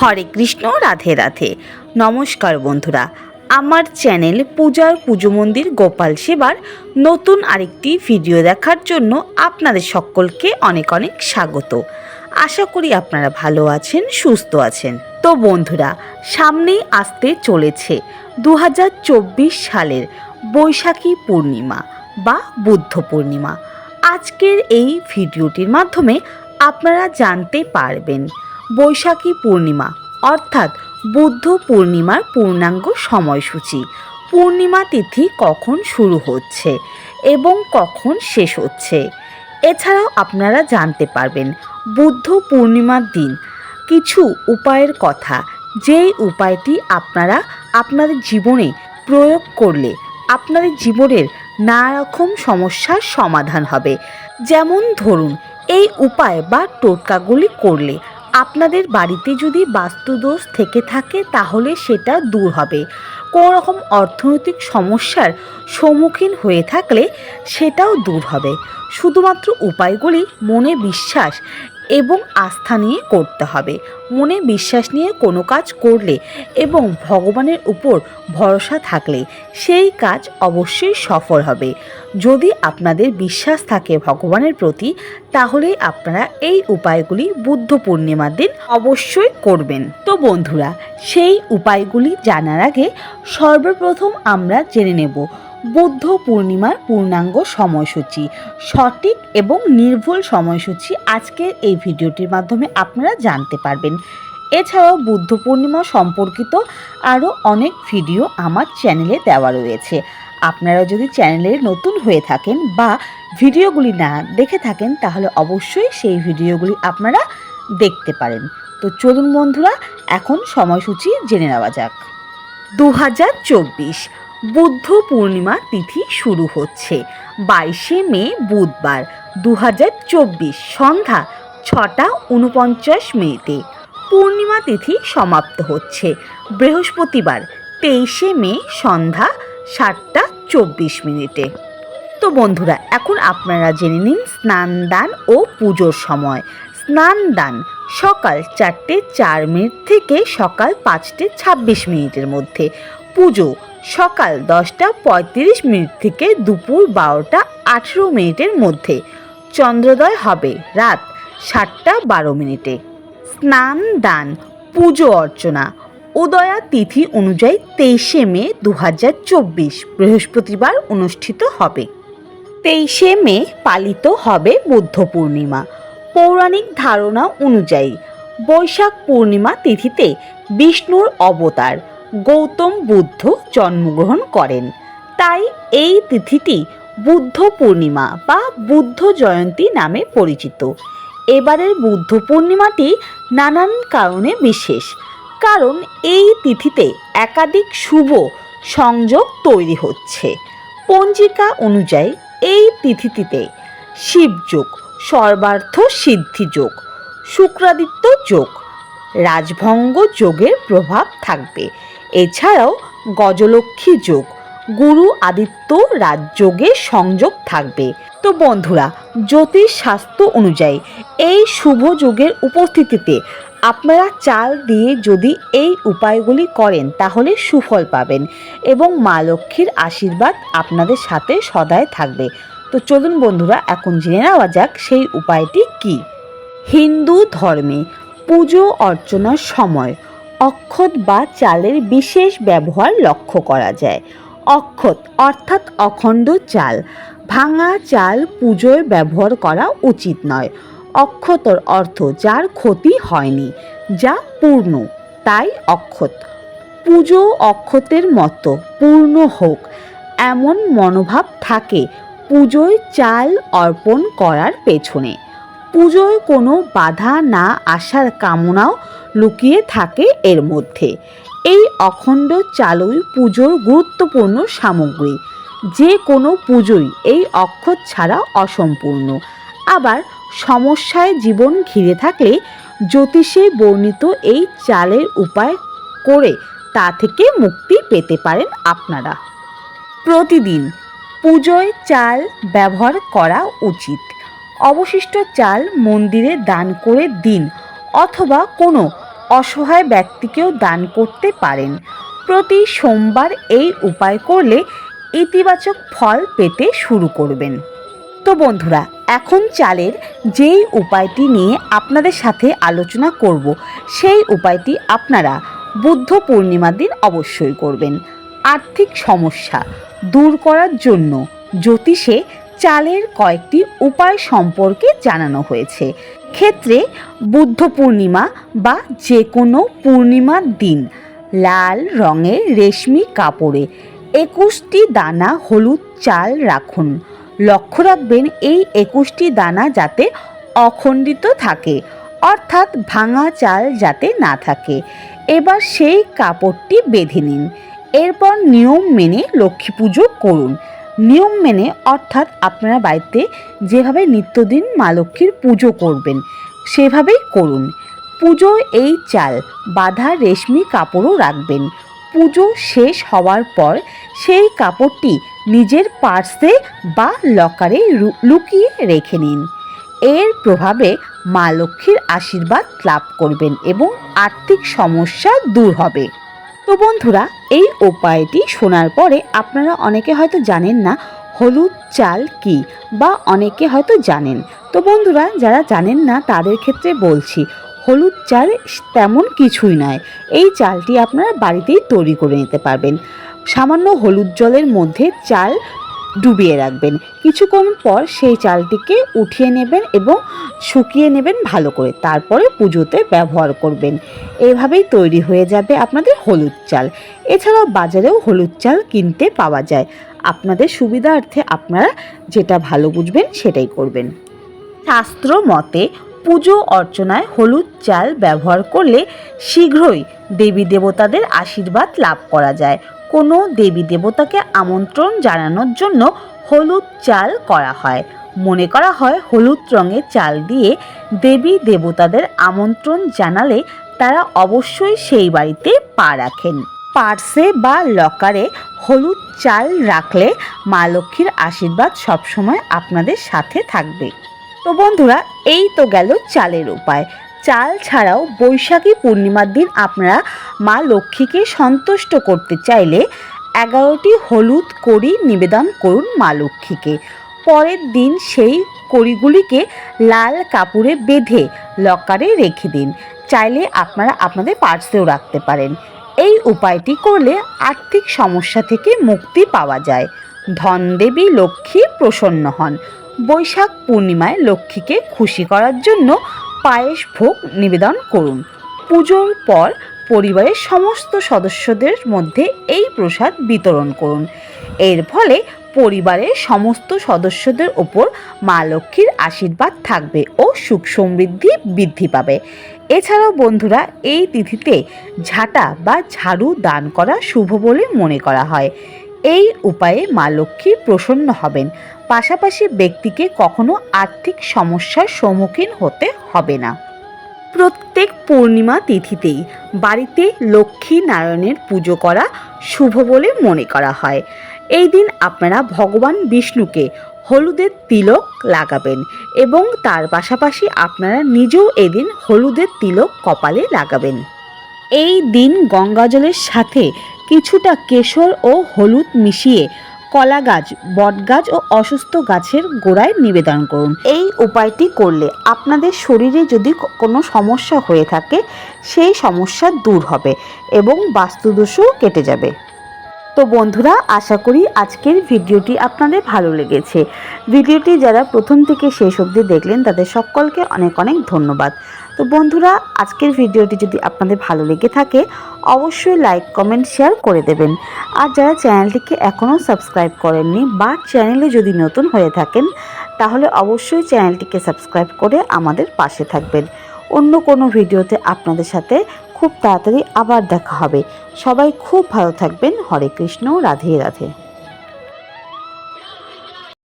হরে কৃষ্ণ, রাধে রাধে। নমস্কার বন্ধুরা, আমার চ্যানেল পূজার পুজো মন্দির গোপাল সেবার নতুন আরেকটি ভিডিও দেখার জন্য আপনাদের সকলকে অনেক অনেক স্বাগত। আশা করি আপনারা ভালো আছেন, সুস্থ আছেন। তো বন্ধুরা, সামনেই আসতে চলেছে দু হাজার চব্বিশ সালের বৈশাখী পূর্ণিমা বা বুদ্ধ পূর্ণিমা। আজকের এই ভিডিওটির মাধ্যমে আপনারা জানতে পারবেন বৈশাখী পূর্ণিমা, অর্থাৎ বুদ্ধ পূর্ণিমার পূর্ণাঙ্গ সময়সূচি। পূর্ণিমা তিথি কখন শুরু হচ্ছে এবং কখন শেষ হচ্ছে, এছাড়াও আপনারা জানতে পারবেন বুদ্ধ পূর্ণিমার দিন। কিছু উপায়ের কথা, যেই উপায়টি আপনারা আপনাদের জীবনে প্রয়োগ করলে আপনাদের জীবনের নানা রকম সমস্যার সমাধান হবে। যেমন ধরুন, এই উপায় বা টোটকাগুলি করলে আপনাদের বাড়িতে যদি বাস্তুদোষ থেকে থাকে, তাহলে সেটা দূর হবে। কোনো রকম অর্থনৈতিক সমস্যার সম্মুখীন হয়ে থাকলে সেটাও দূর হবে। শুধুমাত্র উপায়গুলি মনে বিশ্বাস এবং আস্থা নিয়ে করতে হবে। মনে বিশ্বাস নিয়ে কোনো কাজ করলে এবং ভগবানের উপর ভরসা থাকলে সেই কাজ অবশ্যই সফল হবে। যদি আপনাদের বিশ্বাস থাকে ভগবানের প্রতি, তাহলে আপনারা এই উপায়গুলি বুদ্ধ পূর্ণিমার দিন অবশ্যই করবেন। তো বন্ধুরা, সেই উপায়গুলি জানার আগে সর্বপ্রথম আমরা জেনে নেব বুদ্ধ পূর্ণিমার পূর্ণাঙ্গ সময়সূচি। সঠিক এবং নির্ভুল সময়সূচি আজকের এই ভিডিওটির মাধ্যমে আপনারা জানতে পারবেন। এছাড়াও বুদ্ধ পূর্ণিমা সম্পর্কিত আরও অনেক ভিডিও আমার চ্যানেলে দেওয়া রয়েছে। আপনারা যদি চ্যানেলে নতুন হয়ে থাকেন বা ভিডিওগুলি না দেখে থাকেন, তাহলে অবশ্যই সেই ভিডিওগুলি আপনারা দেখতে পারেন। তো চলুন বন্ধুরা, এখন সময়সূচি জেনে নেওয়া যাক। দু হাজার চব্বিশ বুদ্ধ পূর্ণিমা তিথি শুরু হচ্ছে। বাইশে মে বুধবার দু হাজার চব্বিশ সন্ধ্যা ছটা উনপঞ্চাশ মিনিটে পূর্ণিমা তিথি সমাপ্ত হচ্ছে। বৃহস্পতিবার, তেইশে মে সন্ধ্যা সাতটা চব্বিশ মিনিটে। তো বন্ধুরা, এখন আপনারা জেনে নিন স্নান দান ও পুজোর সময়। স্নান দান সকাল চারটে চার মিনিট থেকে সকাল পাঁচটে ছাব্বিশ মিনিটের মধ্যে। পুজো সকাল দশটা পঁয়ত্রিশ মিনিট থেকে দুপুর বারোটা আঠেরো মিনিটের মধ্যে। চন্দ্রোদয় হবে রাত সাতটা বারো মিনিটে। স্নান, দান, পুজো, অর্চনা। উদয়া তিথি অনুযায়ী তেইশে মে দু হাজার চব্বিশ বৃহস্পতিবার অনুষ্ঠিত হবে। তেইশে মে পালিত হবে বুদ্ধ পূর্ণিমা। পৌরাণিক ধারণা অনুযায়ী বৈশাখ পূর্ণিমা তিথিতে বিষ্ণুর অবতার গৌতম বুদ্ধ জন্মগ্রহণ করেন। তাই এই তিথিটি বুদ্ধ পূর্ণিমা বা বুদ্ধ জয়ন্তী নামে পরিচিত। এবারের বুদ্ধ পূর্ণিমাটি নানান কারণে বিশেষ। কারণ এই তিথিতে একাধিক শুভ সংযোগ তৈরি হচ্ছে। পঞ্জিকা অনুযায়ী এই তিথিটিতে শিবযোগ সর্বার্থ সিদ্ধি যোগ, শুক্রাদিত্য যোগ, রাজভঙ্গ যোগের প্রভাব থাকবে। এছাড়াও গজলক্ষ্মী যোগ, গুরু আদিত্য রাজযোগের সংযোগ থাকবে। তো বন্ধুরা, জ্যোতিষ শাস্ত্র অনুযায়ী এই শুভ যোগের উপস্থিতিতে আপনারা চাল দিয়ে যদি এই উপায়গুলি করেন, তাহলে সুফল পাবেন এবং মা লক্ষ্মীর আশীর্বাদ আপনাদের সাথে সদায় থাকবে। তো চলুন বন্ধুরা, এখন জেনে নেওয়া যাক সেই উপায়টি কি। হিন্দু ধর্মে পুজো অর্চনার সময় অক্ষত বা চালের বিশেষ ব্যবহার লক্ষ্য করা যায়। অক্ষত অর্থাৎ অখণ্ড চাল। ভাঙা চাল পুজোয় ব্যবহার করা উচিত নয়। অক্ষতর অর্থ যার ক্ষতি হয়নি, যা পূর্ণ, তাই অক্ষত। পুজো অক্ষতের মতো পূর্ণ হোক, এমন মনোভাব থাকে পুজোয় চাল অর্পণ করার পেছনে। পুজোয় কোনো বাধা না আসার কামনাও লুকিয়ে থাকে এর মধ্যে। এই অখণ্ড চালই পুজোর গুরুত্বপূর্ণ সামগ্রী। যে কোনো পুজোই এই অক্ষর ছাড়া অসম্পূর্ণ। আবার সমস্যায় জীবন ঘিরে থাকলে জ্যোতিষে বর্ণিত এই চালের উপায় করে তা থেকে মুক্তি পেতে পারেন আপনারা। প্রতিদিন পুজোয় চাল ব্যবহার করা উচিত। অবশিষ্ট চাল মন্দিরে দান করে দিন। অথবা কোনো অসহায় ব্যক্তিকেও দান করতে পারেন। প্রতি সোমবার এই উপায় করলে ইতিবাচক ফল পেতে শুরু করবেন। তো বন্ধুরা, এখন চালের যেই উপায়টি নিয়ে আপনাদের সাথে আলোচনা করব, সেই উপায়টি আপনারা বুদ্ধ পূর্ণিমার দিন অবশ্যই করবেন। আর্থিক সমস্যা দূর করার জন্য জ্যোতিষে চালের কয়েকটি উপায় সম্পর্কে জানানো হয়েছে। ক্ষেত্রে বুদ্ধ পূর্ণিমা বা যে কোনো পূর্ণিমার দিন লাল রঙের রেশমি কাপড়ে একুশটি দানা হলুদ চাল রাখুন। লক্ষ্য রাখবেন এই একুশটি দানা যাতে অখণ্ডিত থাকে, অর্থাৎ ভাঙা চাল যাতে না থাকে। এবার সেই কাপড়টি বেঁধে নিন। এরপর নিয়ম মেনে লক্ষ্মী পুজো করুন। নিয়ম মেনে অর্থাৎ আপনারা বাড়িতে যেভাবে নিত্যদিন মা লক্ষ্মীর পুজো করবেন, সেভাবেই করুন। পুজো এই চাল, বাঁধা রেশমি কাপড়ও রাখবেন। পুজো শেষ হওয়ার পর সেই কাপড়টি নিজের পার্সে বা লকারে লুকিয়ে রেখে নিন। এর প্রভাবে মা লক্ষ্মীর আশীর্বাদ লাভ করবেন এবং আর্থিক সমস্যা দূর হবে। তো বন্ধুরা, এই উপায়টি শোনার পরে আপনারা অনেকে হয়তো জানেন না হলুদ চাল কি বা অনেকে হয়তো জানেন। তো বন্ধুরা, যারা জানেন না, তাদের ক্ষেত্রে বলছি, হলুদ চাল তেমন কিছুই নয়। এই চালটি আপনারা বাড়িতেই তৈরি করে নিতে পারবেন। সামান্য হলুদ জলের মধ্যে চাল ডুবিয়ে রাখবেন। কিছুক্ষণ পর সেই চালটিকে উঠিয়ে নেবেন এবং শুকিয়ে নেবেন ভালো করে। তারপরে পুজোতে ব্যবহার করবেন। এভাবেই তৈরি হয়ে যাবে আপনাদের হলুদ চাল। এছাড়াও বাজারেও হলুদ চাল কিনতে পাওয়া যায়। আপনাদের সুবিধার্থে আপনারা যেটা ভালো বুঝবেন সেটাই করবেন। শাস্ত্র মতে, পুজো অর্চনায় হলুদ চাল ব্যবহার করলে শীঘ্রই দেবী দেবতাদের আশীর্বাদ লাভ করা যায়। কোনো দেবী দেবতাকে আমন্ত্রণ জানানোর জন্য হলুদ চাল করা হয়। মনে করা হয় হলুদ রঙের চাল দিয়ে দেবী দেবতাদের আমন্ত্রণ জানালে তারা অবশ্যই সেই বাড়িতে পা রাখেন। পার্সে বা লকারে হলুদ চাল রাখলে মা লক্ষ্মীর আশীর্বাদ সবসময় আপনাদের সাথে থাকবে। তো বন্ধুরা, এই তো গেল চালের উপায়। চাল ছাড়াও বৈশাখী পূর্ণিমার দিন আপনারা মা লক্ষ্মীকে সন্তুষ্ট করতে চাইলে এগারোটি হলুদ কড়ি নিবেদন করুন মা লক্ষ্মীকে। পরের দিন সেই কড়িগুলিকে লাল কাপড়ে বেঁধে লকারে রেখে দিন। চাইলে আপনারা আপনাদের পার্সেও রাখতে পারেন। এই উপায়টি করলে আর্থিক সমস্যা থেকে মুক্তি পাওয়া যায়। ধনদেবী লক্ষ্মী প্রসন্ন হন। বৈশাখ পূর্ণিমায় লক্ষ্মীকে খুশি করার জন্য পায়েস ভোগ নিবেদন করুন। পুজোর পর পরিবারের সমস্ত সদস্যদের মধ্যে এই প্রসাদ বিতরণ করুন। এর ফলে পরিবারের সমস্ত সদস্যদের ওপর মা লক্ষ্মীর আশীর্বাদ থাকবে ও সুখ সমৃদ্ধি বৃদ্ধি পাবে। এছাড়াও বন্ধুরা, এই তিথিতে ঝাঁটা বা ঝাড়ু দান করা শুভ বলে মনে করা হয়। এই উপায়ে মা লক্ষ্মী প্রসন্ন হবেন। পাশাপাশি ব্যক্তিকে কখনো আর্থিক সমস্যার সম্মুখীন হতে হবে না। প্রত্যেক পূর্ণিমা তিথিতেই বাড়িতে লক্ষ্মী নারায়ণের পুজো করা শুভ বলে মনে করা হয়। এই দিন আপনারা ভগবান বিষ্ণুকে হলুদের তিলক লাগাবেন এবং তার পাশাপাশি আপনারা নিজেও এদিন হলুদের তিলক কপালে লাগাবেন। এই দিন গঙ্গাজলের সাথে কিছুটা কেশর ও হলুদ মিশিয়ে কলা গাছ, বট গাছ ও অসুস্থ গাছের গোড়ায় নিবেদন করুন। এই উপায়টি করলে আপনাদের শরীরে যদি কোনো সমস্যা হয়ে থাকে, সেই সমস্যা দূর হবে এবং বাস্তুদোষও কেটে যাবে। তো বন্ধুরা, আশা করি আজকের ভিডিওটি আপনাদের ভালো লেগেছে। ভিডিওটি যারা প্রথম থেকে শেষ অবধি দেখলেন, তাদের সকলকে অনেক অনেক ধন্যবাদ। তো বন্ধুরা, আজকের ভিডিওটি যদি আপনাদের ভালো লেগে থাকে, অবশ্যই লাইক, কমেন্ট, শেয়ার করে দেবেন। আর যারা চ্যানেলটিকে এখনও সাবস্ক্রাইব করেননি বা চ্যানেলে যদি নতুন হয়ে থাকেন, তাহলে অবশ্যই চ্যানেলটিকে সাবস্ক্রাইব করে আমাদের পাশে থাকবেন। অন্য কোনো ভিডিওতে আপনাদের সাথে খুব তাড়াতাড়ি আবার দেখা হবে। সবাই খুব ভালো থাকবেন। হরে কৃষ্ণ রাধে রাধে।